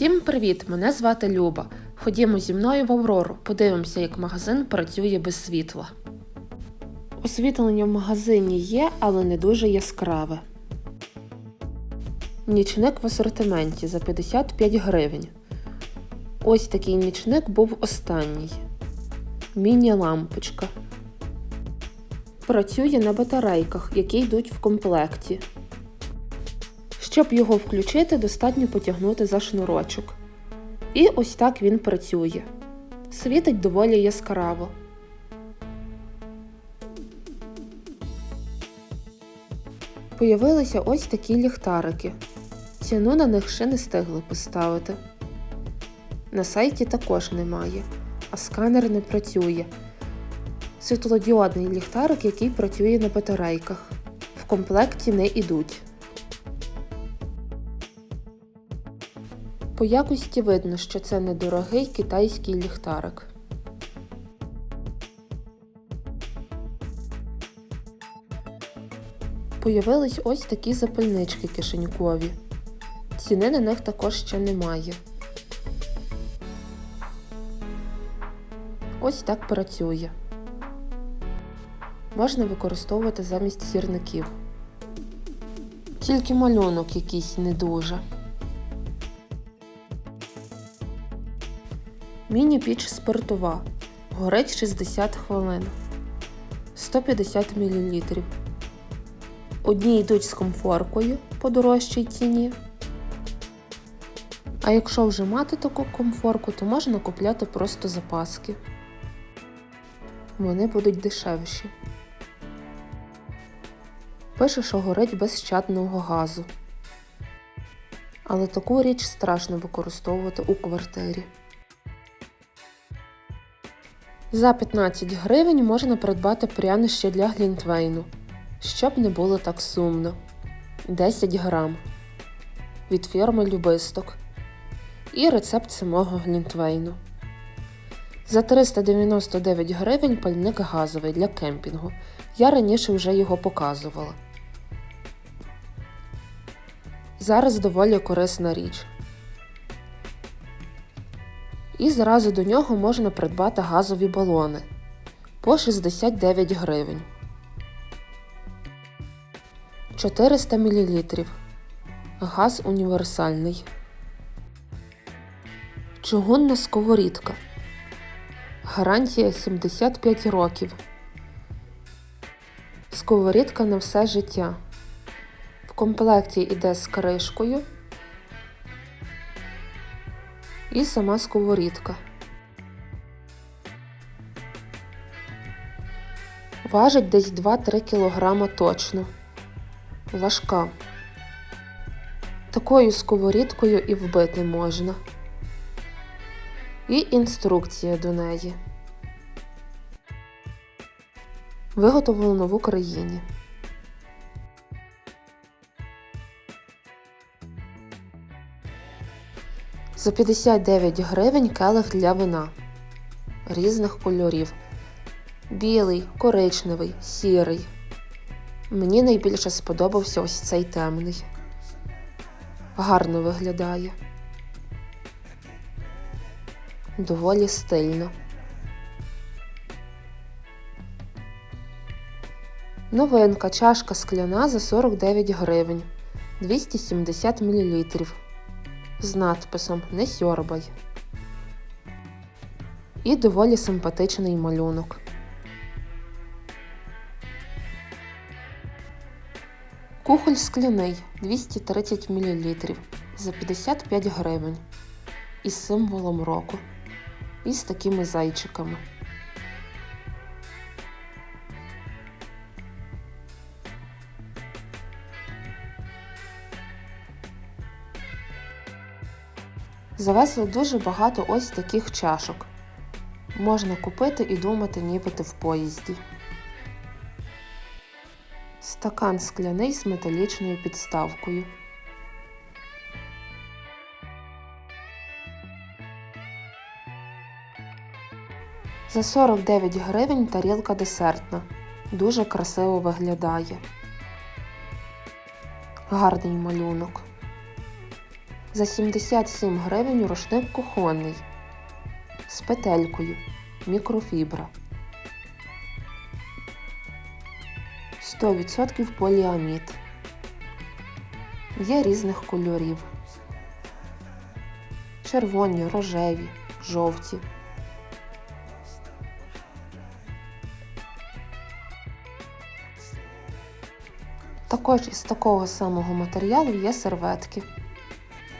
Усім привіт! Мене звати Люба. Ходімо зі мною в Аврору. Подивимося, як магазин працює без світла. Освітлення в магазині є, але не дуже яскраве. Нічник в асортименті за 55 гривень. Ось такий нічник був останній. Міні-лампочка. Працює на батарейках, які йдуть в комплекті. Щоб його включити, достатньо потягнути за шнурочок. І ось так він працює. Світить доволі яскраво. Появилися ось такі ліхтарики. Ціну на них ще не встигли поставити. На сайті також немає, а сканер не працює. Світлодіодний ліхтарик, який працює на батарейках. В комплекті не ідуть. По якості видно, що це недорогий китайський ліхтарик. Появились ось такі запальнички кишенькові. Ціни на них також ще немає. Ось так працює. Можна використовувати замість сірників. Тільки малюнок якийсь не дуже. Міні-піч спиртова. Горить 60 хвилин. 150 мл. Одні йдуть з комфоркою по дорожчій ціні. А якщо вже мати таку комфорку, то можна купляти просто запаски. Вони будуть дешевші. Пише, що горить без щадного газу. Але таку річ страшно використовувати у квартирі. За 15 гривень можна придбати прянище для глінтвейну, щоб не було так сумно. 10 грам від фірми Любисток. І рецепт самого глінтвейну. За 399 гривень пальник газовий для кемпінгу. Я раніше вже його показувала. Зараз доволі корисна річ. І зразу до нього можна придбати газові балони по 69 гривень. 400 мл. Газ універсальний. Чугунна сковорідка. Гарантія 75 років. Сковорідка на все життя. В комплекті йде з кришкою і сама сковорідка. Важить десь 2-3 кг точно. Важка. Такою сковорідкою і вбити можна. І інструкція до неї. Виготовлено в Україні. За 59 гривень келих для вина різних кольорів. Білий, коричневий, сірий. Мені найбільше сподобався ось цей темний. Гарно виглядає. Доволі стильно. Новинка чашка скляна за 49 гривень 270 мл з надписом Не сьорбай. І доволі симпатичний малюнок. Кухоль скляний 230 мл за 55 гривень із символом року і з такими зайчиками. Завезли дуже багато ось таких чашок. Можна купити і думати, ніби ти в поїзді. Стакан скляний з металічною підставкою. За 49 гривень тарілка десертна. Дуже красиво виглядає. Гарний малюнок. За 77 гривень рушник кухонний з петелькою мікрофібра. 100% поліамід. Є різних кольорів. Червоні, рожеві, жовті. Також із такого самого матеріалу є серветки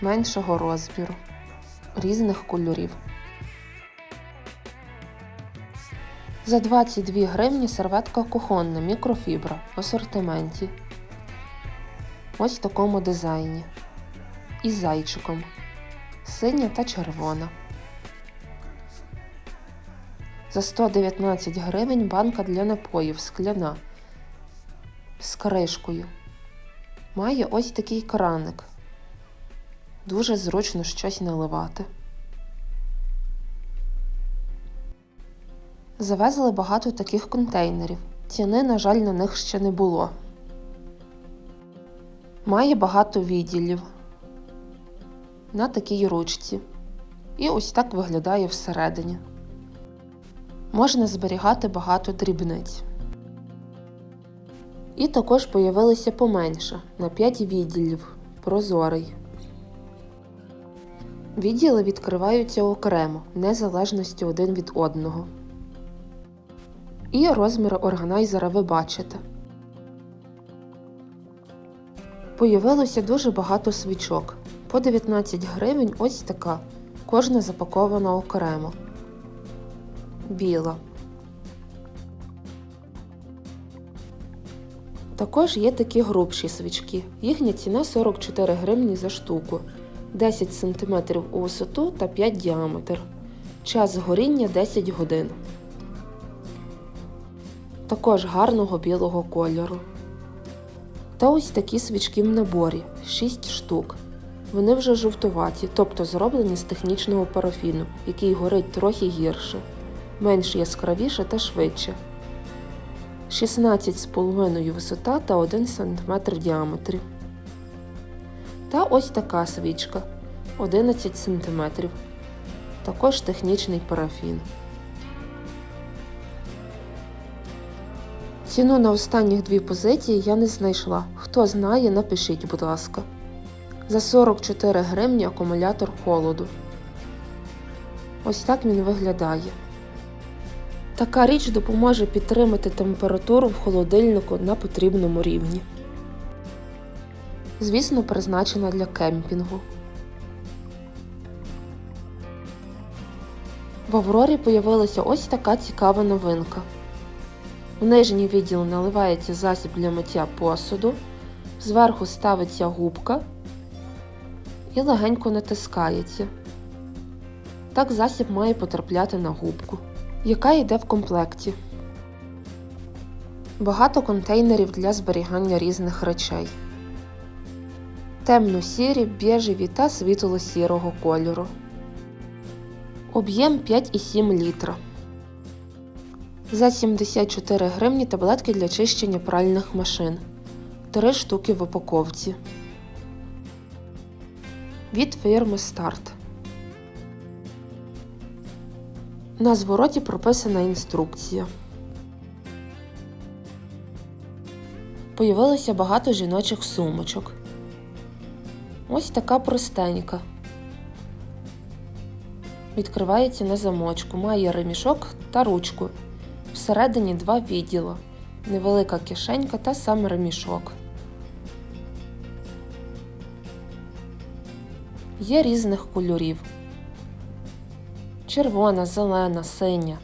меншого розміру, різних кольорів. За 22 гривні серветка кухонна мікрофібра в асортименті. Ось в такому дизайні. Із зайчиком. Синя та червона. За 119 гривень банка для напоїв скляна з кришкою. Має ось такий краник. Дуже зручно щось наливати. Завезли багато таких контейнерів. Ціни, на жаль, на них ще не було. Має багато відділів на такій ручці. І ось так виглядає всередині. Можна зберігати багато дрібниць. І також появилися поменше на 5 відділів прозорий. Відділи відкриваються окремо, незалежності один від одного. І розміри органайзера ви бачите. Появилося дуже багато свічок. По 19 гривень ось така. Кожна запакована окремо. Біла. Також є такі грубші свічки. Їхня ціна 44 гривні за штуку, 10 см у висоту та 5 діаметр. Час горіння 10 годин. Також гарного білого кольору. Та ось такі свічки в наборі 6 штук. Вони вже жовтуваті, тобто зроблені з технічного парафіну, який горить трохи гірше, менш яскравіше та швидше. 16,5 висота та 1 см в діаметрі. Та ось така свічка 11 см. Також технічний парафін. Ціну на останніх дві позиції я не знайшла. Хто знає, напишіть, будь ласка. За 44 гривні акумулятор холоду. Ось так він виглядає. Така річ допоможе підтримати температуру в холодильнику на потрібному рівні. Звісно, призначена для кемпінгу. В Аврорі появилася ось така цікава новинка. В нижній відділ наливається засіб для миття посуду, зверху ставиться губка і легенько натискається. Так засіб має потрапляти на губку, яка йде в комплекті. Багато контейнерів для зберігання різних речей. Темно-сірі, біжеві та світло-сірого кольору. Об'єм 5,7 літра. За 74 гривні таблетки для чищення пральних машин. 3 штуки в упаковці. Від фірми Старт. На звороті прописана інструкція. Появилося багато жіночих сумочок. Ось така простенька. Відкривається на замочку, має ремішок та ручку. Всередині два відділа, невелика кишенька та сам ремішок. Є різних кольорів. Червона, зелена, синя.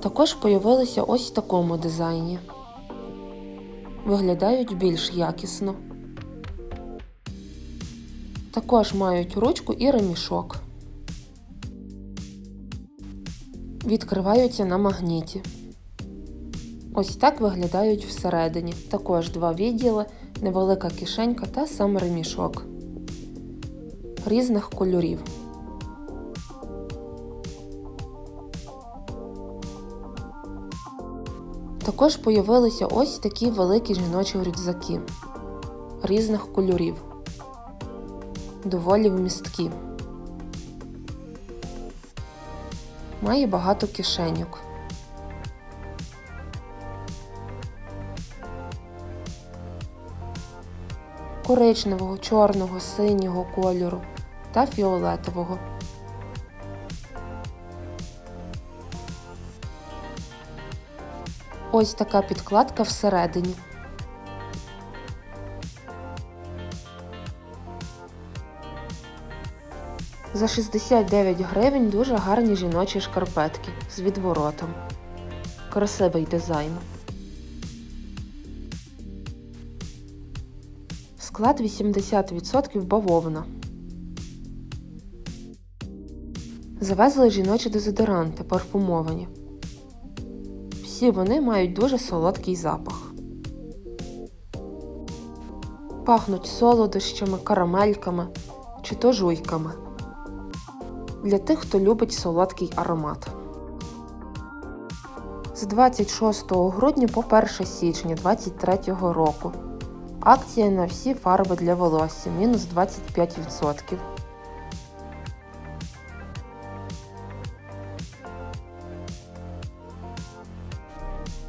Також появилися ось в такому дизайні. Виглядають більш якісно. Також мають ручку і ремішок. Відкриваються на магніті. Ось так виглядають всередині. Також два відділи, невелика кишенька та сам ремішок різних кольорів. Також появилися ось такі великі жіночі рюкзаки різних кольорів. Доволі вмісткі. Має багато кишеньок. Коричневого, чорного, синього кольору та фіолетового. Ось така підкладка всередині. За 69 гривень дуже гарні жіночі шкарпетки з відворотом. Красивий дизайн. Склад 80% бавовна. Завезли жіночі дезодоранти парфумовані. Всі вони мають дуже солодкий запах. Пахнуть солодощами, карамельками чи то жуйками. Для тих, хто любить солодкий аромат. З 26 грудня по 1 січня 2023 року. Акція на всі фарби для волосся мінус 25%.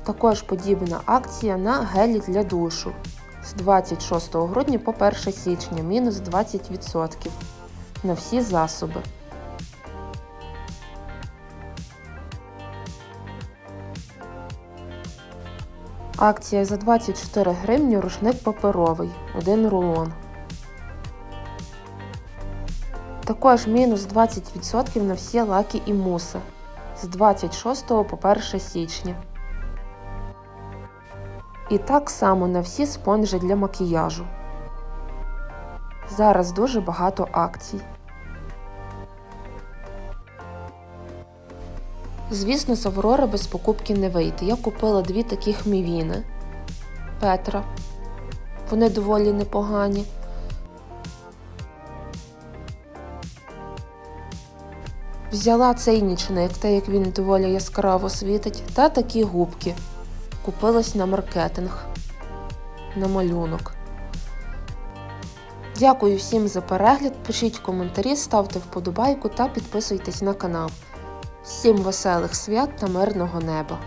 Також подібна акція на гелі для душу з 26 грудня по 1 січня мінус 20% на всі засоби. Акція за 24 гривні рушник паперовий, один рулон. Також мінус 20% на всі лаки і муси з 26 по 1 січня. І так само на всі спонжі для макіяжу. Зараз дуже багато акцій. Звісно, з Аврори без покупки не вийти. Я купила дві таких мівіни Петра. Вони доволі непогані. Взяла цей нічник, так як він доволі яскраво світить, та такі губки. Купилась на маркетинг, на малюнок. Дякую всім за перегляд. Пишіть коментарі, ставте вподобайку та підписуйтесь на канал. Всім веселих свят та мирного неба!